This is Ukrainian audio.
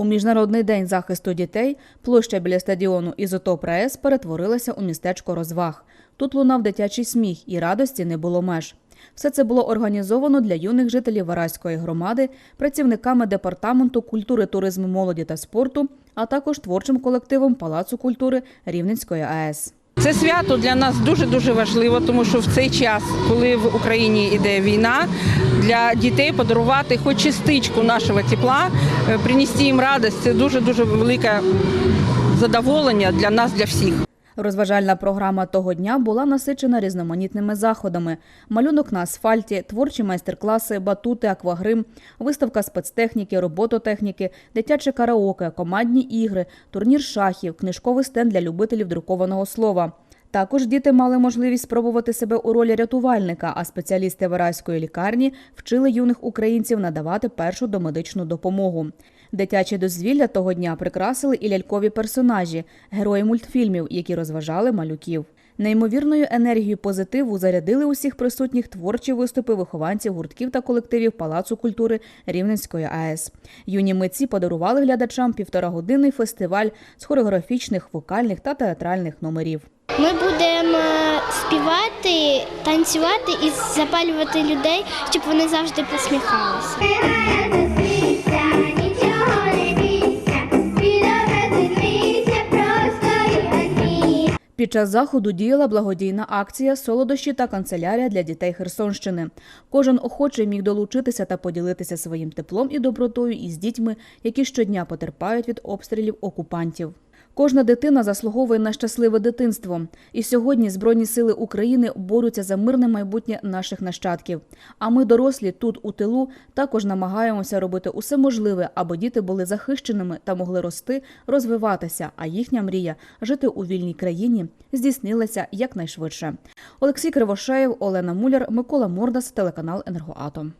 У міжнародний день захисту дітей площа біля стадіону Ізотоп РаЕС перетворилася у містечко розваг. Тут лунав дитячий сміх і радості не було меж. Все це було організовано для юних жителів Вараської громади, працівниками департаменту культури, туризму, молоді та спорту, а також творчим колективом Палацу культури Рівненської АЕС. Це свято для нас дуже дуже важливо, тому що в цей час, коли в Україні йде війна, для дітей подарувати хоч частичку нашого тепла, е, принести їм радість, це дуже дуже велике задоволення для нас, для всіх. Розважальна програма того дня була насичена різноманітними заходами: малюнок на асфальті, творчі майстер-класи, батути, аквагрим, виставка спецтехніки, робототехніки, дитяче караоке, командні ігри, турнір шахів, книжковий стенд для любителів друкованого слова. Також діти мали можливість спробувати себе у ролі рятувальника, а спеціалісти Вараської лікарні вчили юних українців надавати першу домедичну допомогу. Дитячі дозвілля того дня прикрасили і лялькові персонажі, герої мультфільмів, які розважали малюків. Неймовірною енергією позитиву зарядили усіх присутніх творчі виступи вихованців гуртків та колективів Палацу культури Рівненської АЕС. Юні митці подарували глядачам півторагодинний фестиваль з хореографічних, вокальних та театральних номерів. Ми будемо співати, танцювати і запалювати людей, щоб вони завжди посміхалися. Під час заходу діяла благодійна акція Солодощі та канцелярія для дітей Херсонщини. Кожен охочий міг долучитися та поділитися своїм теплом і добротою із дітьми, які щодня потерпають від обстрілів окупантів. Кожна дитина заслуговує на щасливе дитинство. І сьогодні Збройні сили України борються за мирне майбутнє наших нащадків. А ми, дорослі, тут у тилу, також намагаємося робити усе можливе, аби діти були захищеними та могли рости, розвиватися. А їхня мрія жити у вільній країні здійснилася якнайшвидше. Олексій Кривошеєв, Олена Муляр, Микола Мордас, телеканал Енергоатом.